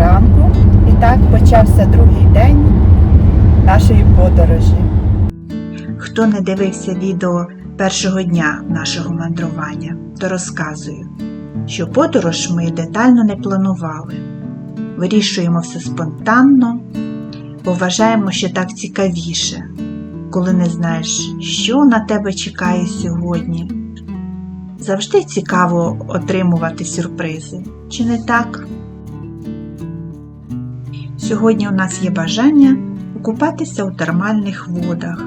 ранку, і так почався другий день нашої подорожі. Хто не дивився відео першого дня нашого мандрування, то розказую, що подорож ми детально не планували. Вирішуємо все спонтанно, бо вважаємо, що так цікавіше, коли не знаєш, що на тебе чекає сьогодні. Завжди цікаво отримувати сюрпризи, чи не так? Сьогодні у нас є бажання купатися у термальних водах.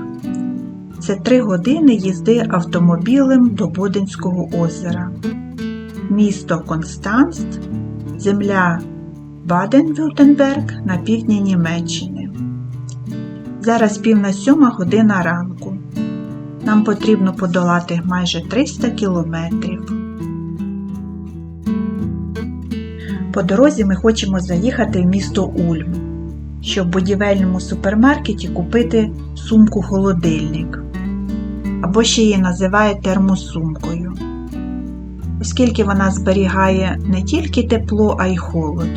Це три години їзди автомобілем до Боденського озера. Місто Констанст, земля Баден-Вюртенберг на півдні Німеччини. Зараз пів на сьома година ранку. Нам потрібно подолати майже 300 кілометрів. По дорозі ми хочемо заїхати в місто Ульм, щоб в будівельному супермаркеті купити сумку-холодильник, або ще її називають термосумкою, оскільки вона зберігає не тільки тепло, а й холод.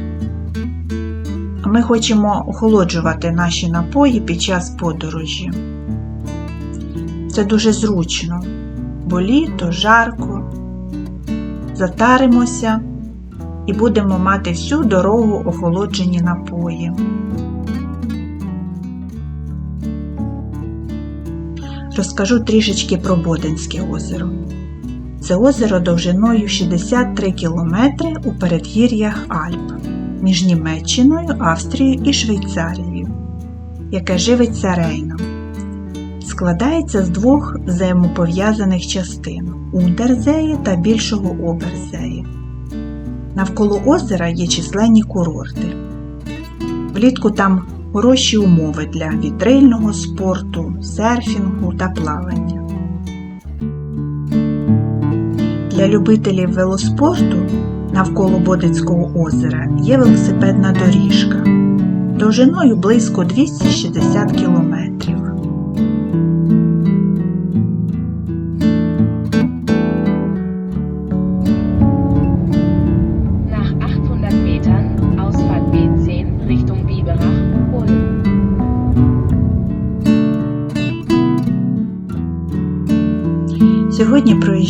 Ми хочемо охолоджувати наші напої під час подорожі. Це дуже зручно, бо літо, жарко. Затаримося і будемо мати всю дорогу охолоджені напої. Розкажу трішечки про Боденське озеро. Це озеро довжиною 63 км у передгір'ях Альп між Німеччиною, Австрією і Швейцарією, яке живиться Рейном. Складається з двох взаємопов'язаних частин Ундерзеї та більшого Оберзеї. Навколо озера є численні курорти. Влітку там хороші умови для вітрильного спорту, серфінгу та плавання. Для любителів велоспорту навколо Бодицького озера є велосипедна доріжка довжиною близько 260 кілометрів.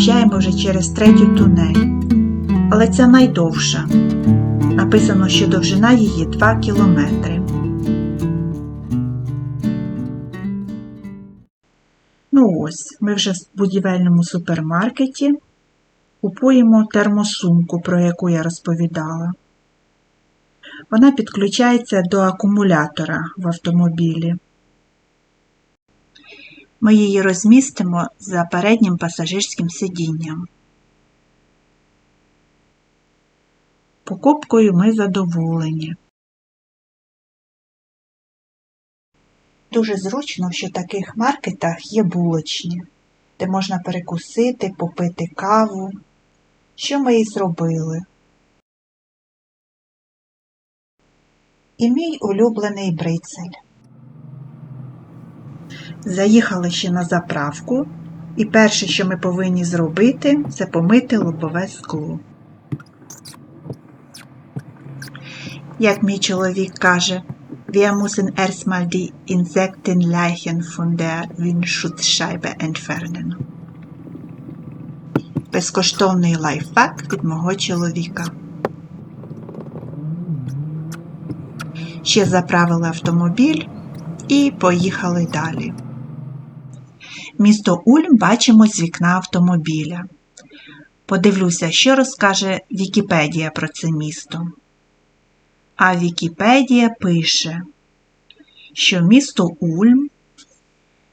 Проїжджаємо вже через третю тунель, але ця найдовша. Написано, що довжина її 2 кілометри. Ну ось, ми вже в будівельному супермаркеті купуємо термосумку, про яку я розповідала. Вона підключається до акумулятора в автомобілі. Ми її розмістимо за переднім пасажирським сидінням. Покупкою ми задоволені. Дуже зручно, що в таких маркетах є булочні, де можна перекусити, попити каву. Що ми і зробили. І мій улюблений брицель. Заїхали ще на заправку, і перше, що ми повинні зробити, це помити лобове скло. Як мій чоловік каже, wir müssen erstmal die Insektenleichen von der Windschutzscheibe entfernen. Безкоштовний лайфхак від мого чоловіка. Ще заправили автомобіль і поїхали далі. Місто Ульм бачимо з вікна автомобіля. Подивлюся, що розкаже Вікіпедія про це місто. А Вікіпедія пише, що місто Ульм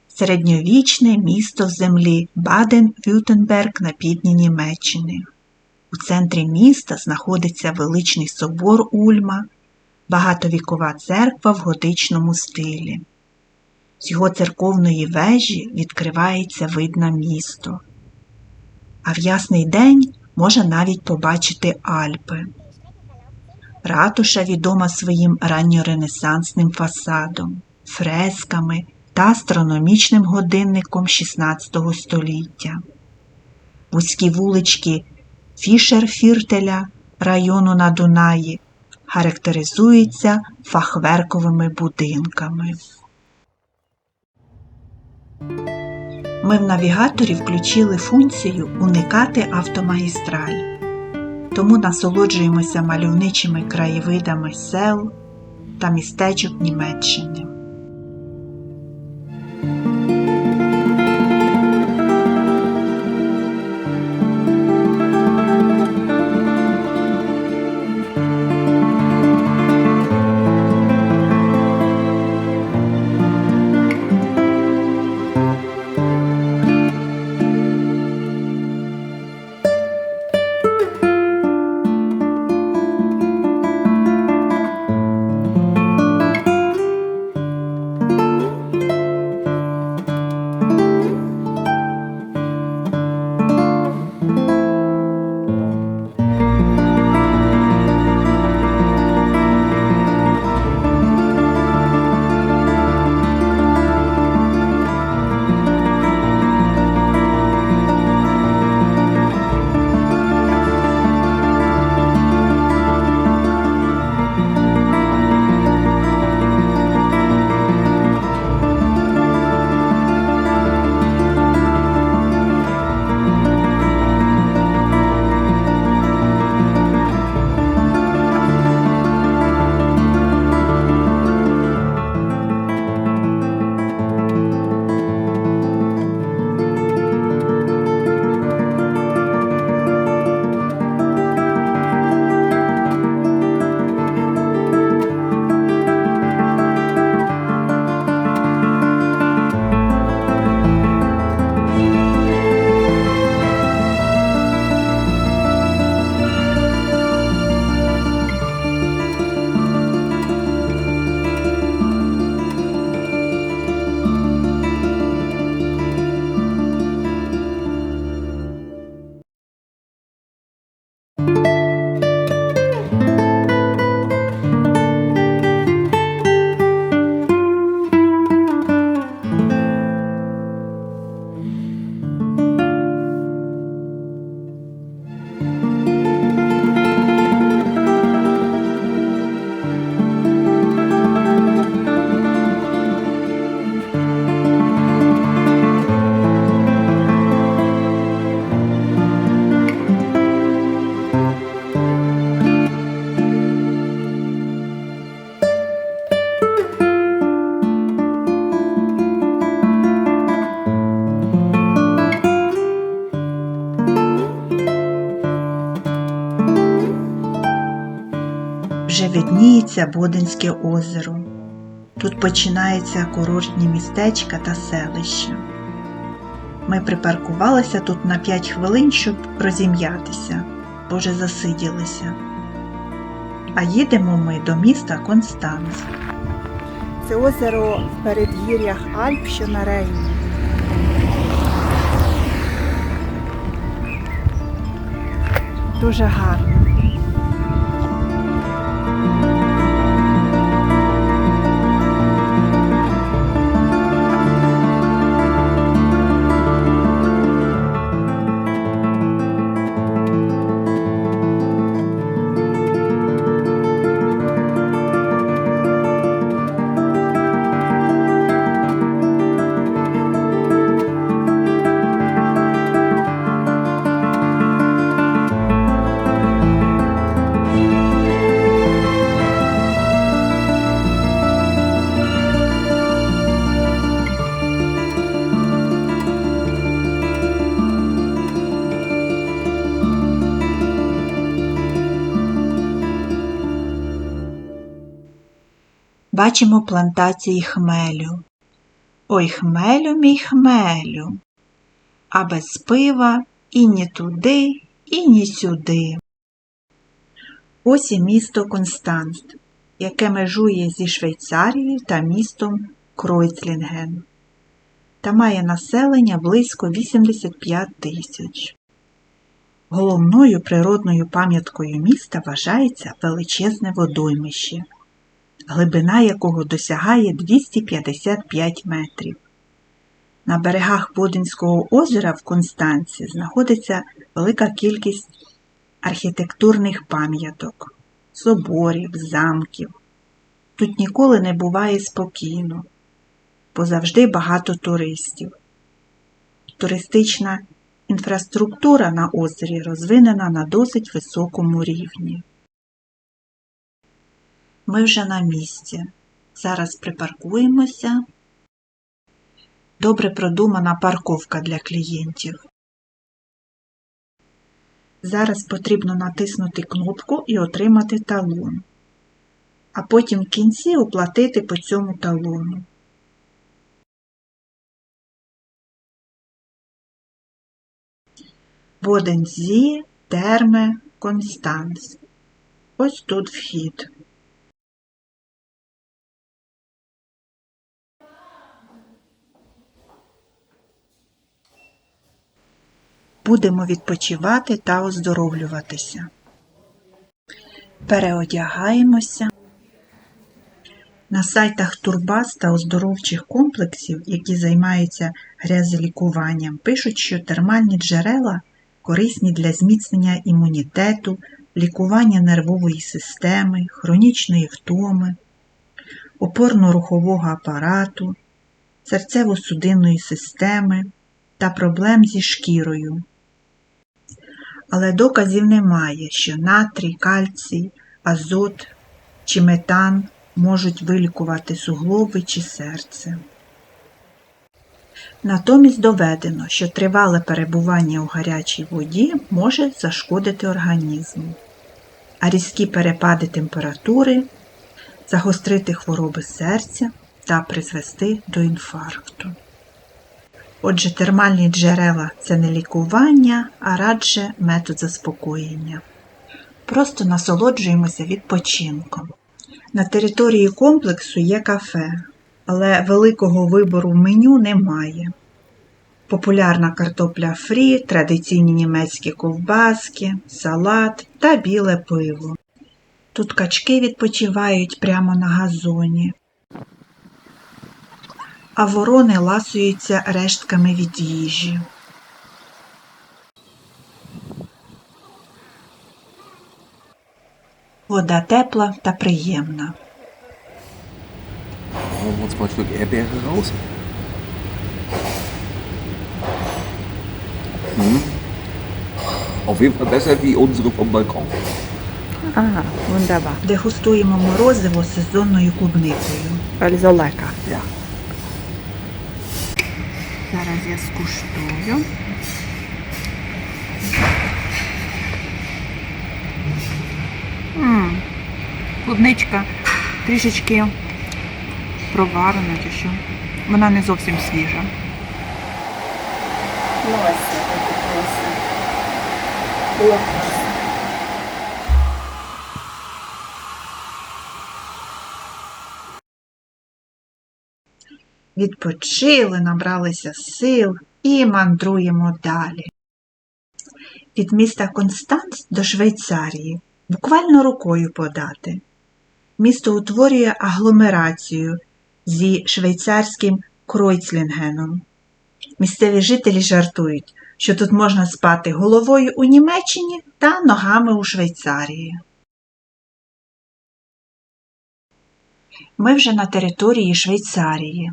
середньовічне місто землі Баден-Вютенберг на півдні Німеччини. У центрі міста знаходиться величний собор Ульма, багатовікова церква в готичному стилі. З його церковної вежі відкривається вид на місто. А в ясний день можна навіть побачити Альпи. Ратуша відома своїм ранньоренесансним фасадом, фресками та астрономічним годинником XVI століття. Вузькі вулички Фішерфіртеля району на Дунаї, характеризується фахверковими будинками. Ми в навігаторі включили функцію Уникати автомагістраль, тому насолоджуємося мальовничими краєвидами сел та містечок Німеччини. Видніється Боденське озеро. Тут починаються курортні містечка та селища. Ми припаркувалися тут на 5 хвилин, щоб розім'ятися, бо вже засиділися. А їдемо ми до міста Констанц. Це озеро в передгір'ях Альп, що на Рейні. Дуже гарно. Бачимо плантації хмелю. Ой, хмелю, мій хмелю, а без пива і ні туди, і ні сюди. Ось і місто Констанц, яке межує зі Швейцарією та містом Кройцлінген та має населення близько 85 тисяч. Головною природною пам'яткою міста вважається величезне водоймище, глибина якого досягає 255 метрів. На берегах Боденського озера в Констанці знаходиться велика кількість архітектурних пам'яток. соборів, замків. Тут ніколи не буває спокійно, бо завжди багато туристів. Туристична інфраструктура на озері розвинена на досить високому рівні. Ми вже на місці. Зараз припаркуємося. Добре продумана парковка для клієнтів. Зараз потрібно натиснути кнопку і отримати талон, а потім в кінці оплатити по цьому талону. Бодензі, Терме, Констанц. Ось тут вхід. Будемо відпочивати та оздоровлюватися. Переодягаємося. На сайтах турбаз та оздоровчих комплексів, які займаються грязелікуванням, пишуть, що термальні джерела корисні для зміцнення імунітету, лікування нервової системи, хронічної втоми, опорно-рухового апарату, серцево-судинної системи та проблем зі шкірою. Але доказів немає, що натрій, кальцій, азот чи метан можуть вилікувати суглоби чи серце. Натомість доведено, що тривале перебування у гарячій воді може зашкодити організму, а різкі перепади температури загострити хвороби серця та призвести до інфаркту. Отже, термальні джерела це не лікування, а радше метод заспокоєння. Просто насолоджуємося відпочинком. На території комплексу є кафе, але великого вибору в меню немає. Популярна картопля фрі, традиційні німецькі ковбаски, салат та біле пиво. Тут качки відпочивають прямо на газоні, а ворони ласуються рештками від їжі. Вода тепла та приємна. Hm. Auf jeden Fall besser wie unsere vom Balkon. Ага, wunderbar. Дегустуємо морозиво сезонною клубникою. Also lecker. Зараз я скуштую. Клубничка трішечки проварена чи що. Вона не зовсім свіжа. Класно, таке Відпочили, набралися сил і мандруємо далі. Від міста Констанц до Швейцарії буквально рукою подати. Місто утворює агломерацію зі швейцарським Кройцлінгеном. Місцеві жителі жартують, що тут можна спати головою у Німеччині та ногами у Швейцарії. Ми вже на території Швейцарії.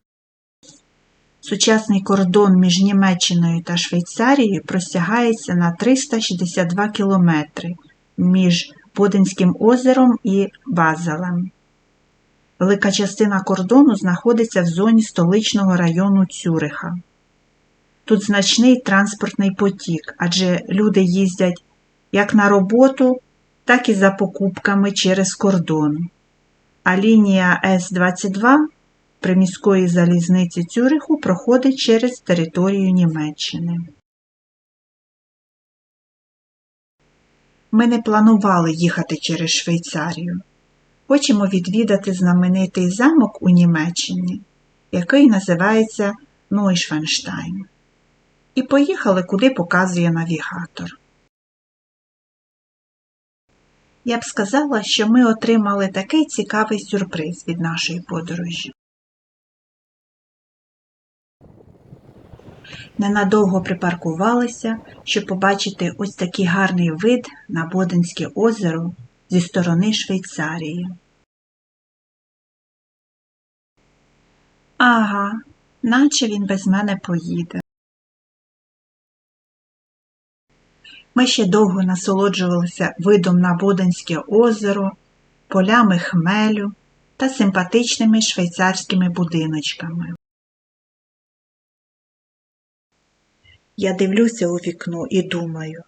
Сучасний кордон між Німеччиною та Швейцарією простягається на 362 кілометри між Боденським озером і Базелем. Велика частина кордону знаходиться в зоні столичного району Цюриха. Тут значний транспортний потік, адже люди їздять як на роботу, так і за покупками через кордон. А лінія С-22 приміської залізниці Цюриху проходить через територію Німеччини. Ми не планували їхати через Швейцарію. Хочемо відвідати знаменитий замок у Німеччині, який називається Нойшвенштайн. І поїхали, куди показує навігатор. Я б сказала, що ми отримали такий цікавий сюрприз від нашої подорожі. Ненадовго припаркувалися, щоб побачити ось такий гарний вид на Боденське озеро зі сторони Швейцарії. Ага, наче він без мене поїде. Ми ще довго насолоджувалися видом на Боденське озеро, полями хмелю та симпатичними швейцарськими будиночками. Я дивлюся у вікно і думаю,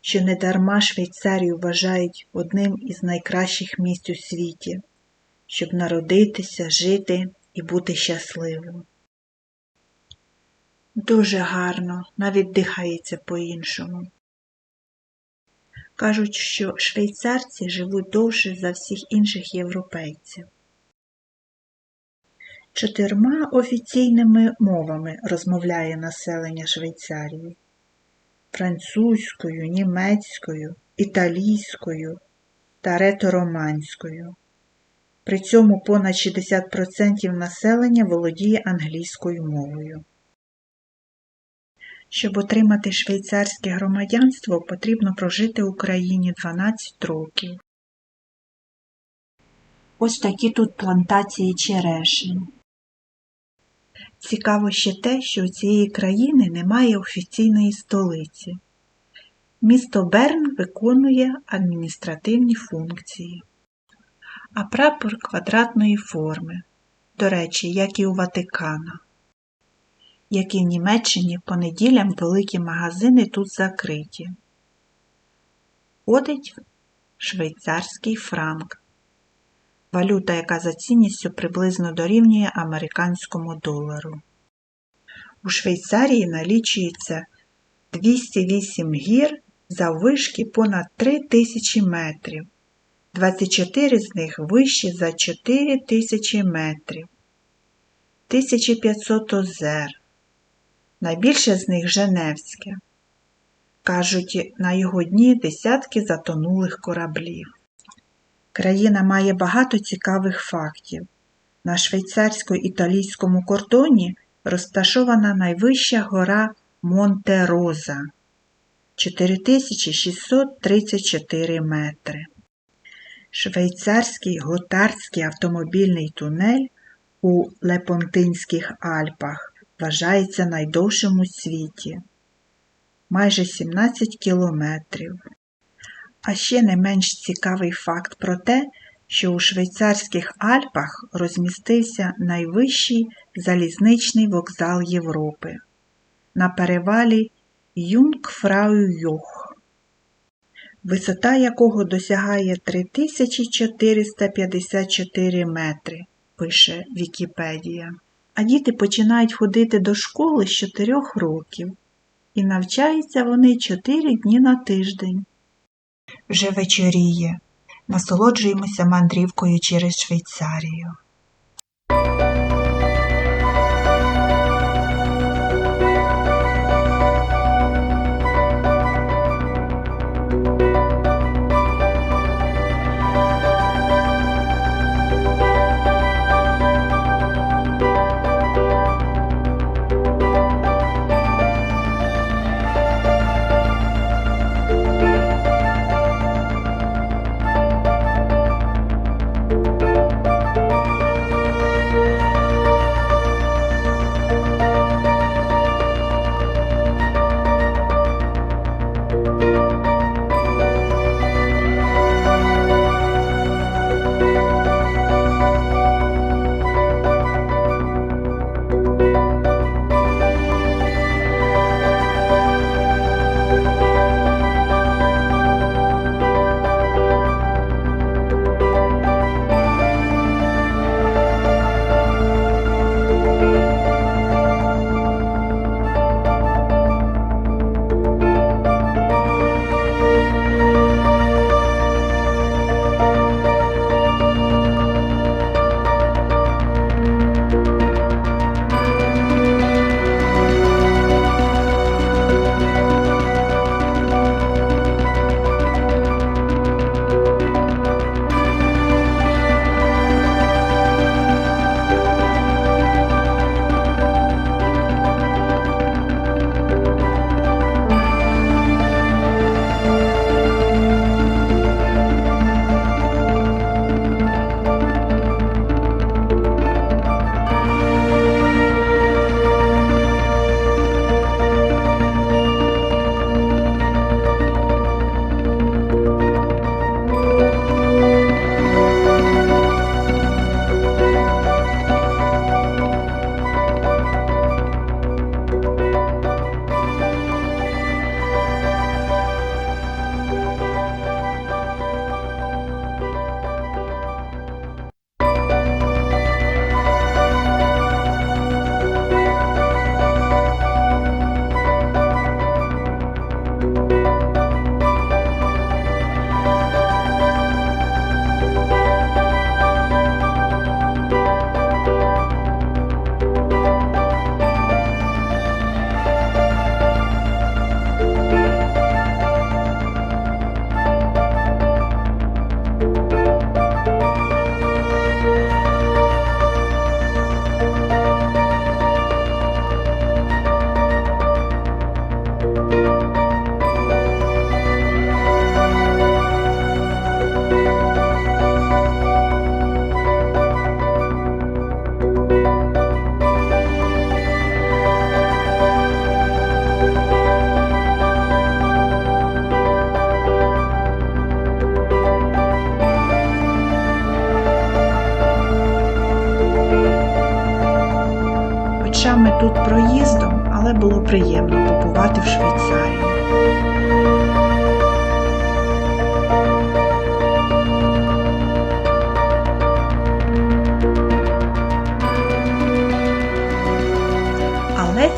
що недарма Швейцарію вважають одним із найкращих місць у світі, щоб народитися, жити і бути щасливим. Дуже гарно, навіть дихається по-іншому. Кажуть, що швейцарці живуть довше за всіх інших європейців. Чотирма офіційними мовами розмовляє населення Швейцарії французькою, німецькою, італійською та ретороманською. При цьому понад 60% населення володіє англійською мовою. Щоб отримати швейцарське громадянство, потрібно прожити в Україні 12 років. Ось такі тут плантації черешень. Цікаво ще те, що у цієї країни немає офіційної столиці. Місто Берн виконує адміністративні функції, а прапор квадратної форми, до речі, як і у Ватикана. Як і в Німеччині, по неділям великі магазини тут закриті. Ходить швейцарський франк, валюта, яка за цінністю приблизно дорівнює американському долару. У Швейцарії налічується 208 гір заввишки понад 3000 метрів, 24 з них вищі за 4000 метрів, 1500 озер. Найбільше з них Женевське. Кажуть, на його дні десятки затонулих кораблів. Країна має багато цікавих фактів. На швейцарсько-італійському кордоні розташована найвища гора Монте Роза 4634 метри. Швейцарський готардський автомобільний тунель у Лепонтинських Альпах вважається найдовшим у світі майже 17 кілометрів. А ще не менш цікавий факт про те, що у швейцарських Альпах розмістився найвищий залізничний вокзал Європи на перевалі Юнгфрау-Йох, висота якого досягає 3454 метри, пише Вікіпедія. А діти починають ходити до школи з 4 років, і навчаються вони 4 дні на тиждень. Вже вечоріє. Насолоджуємося мандрівкою через Швейцарію.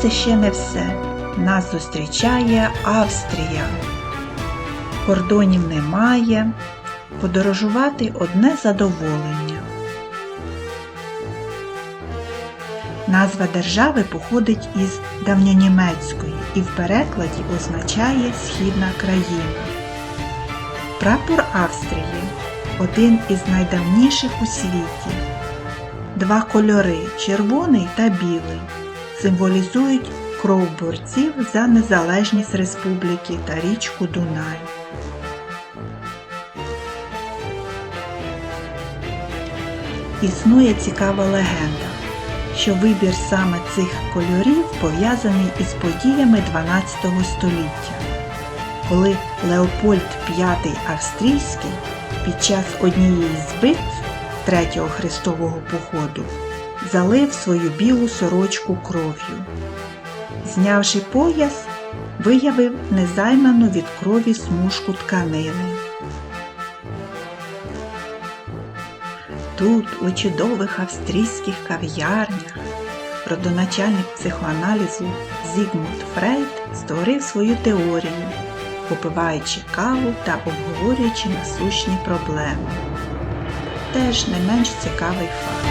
Ще не все. Нас зустрічає Австрія. Кордонів немає. Подорожувати одне задоволення. Назва держави походить із давньонімецької і в перекладі означає Східна країна. Прапор Австрії один із найдавніших у світі. Два кольори червоний та білий символізують кров борців за незалежність республіки та річку Дунай. Існує цікава легенда, що вибір саме цих кольорів пов'язаний із подіями 12 століття, коли Леопольд V Австрійський під час однієї з битв Третього Христового походу залив свою білу сорочку кров'ю. Знявши пояс, виявив незайману від крові смужку тканини. Тут, у чудових австрійських кав'ярнях, родоначальник психоаналізу Зігмунд Фрейд створив свою теорію, попиваючи каву та обговорюючи насущні проблеми. Теж не менш цікавий факт.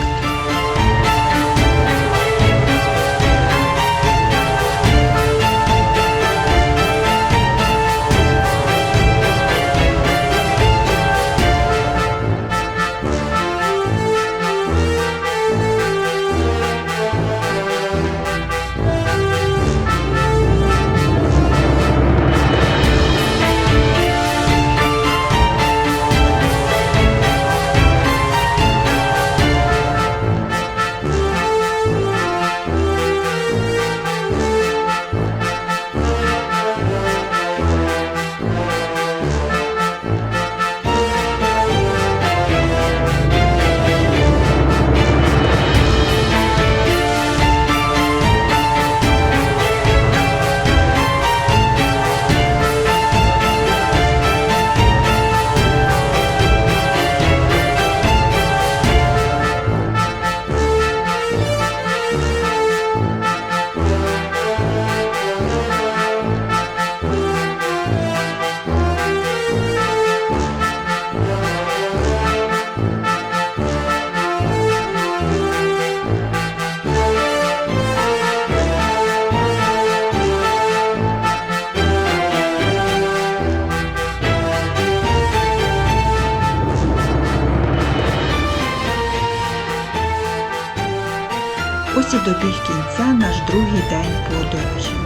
Добіг кінця наш другий день подорожі.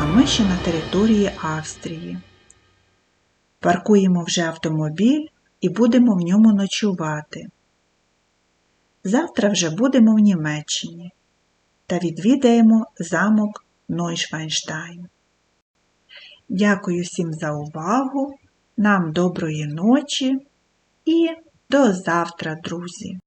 А ми ще на території Австрії. Паркуємо вже автомобіль і будемо в ньому ночувати. Завтра вже будемо в Німеччині та відвідаємо замок Нойшвайнштайн. Дякую всім за увагу, нам доброї ночі і до завтра, друзі!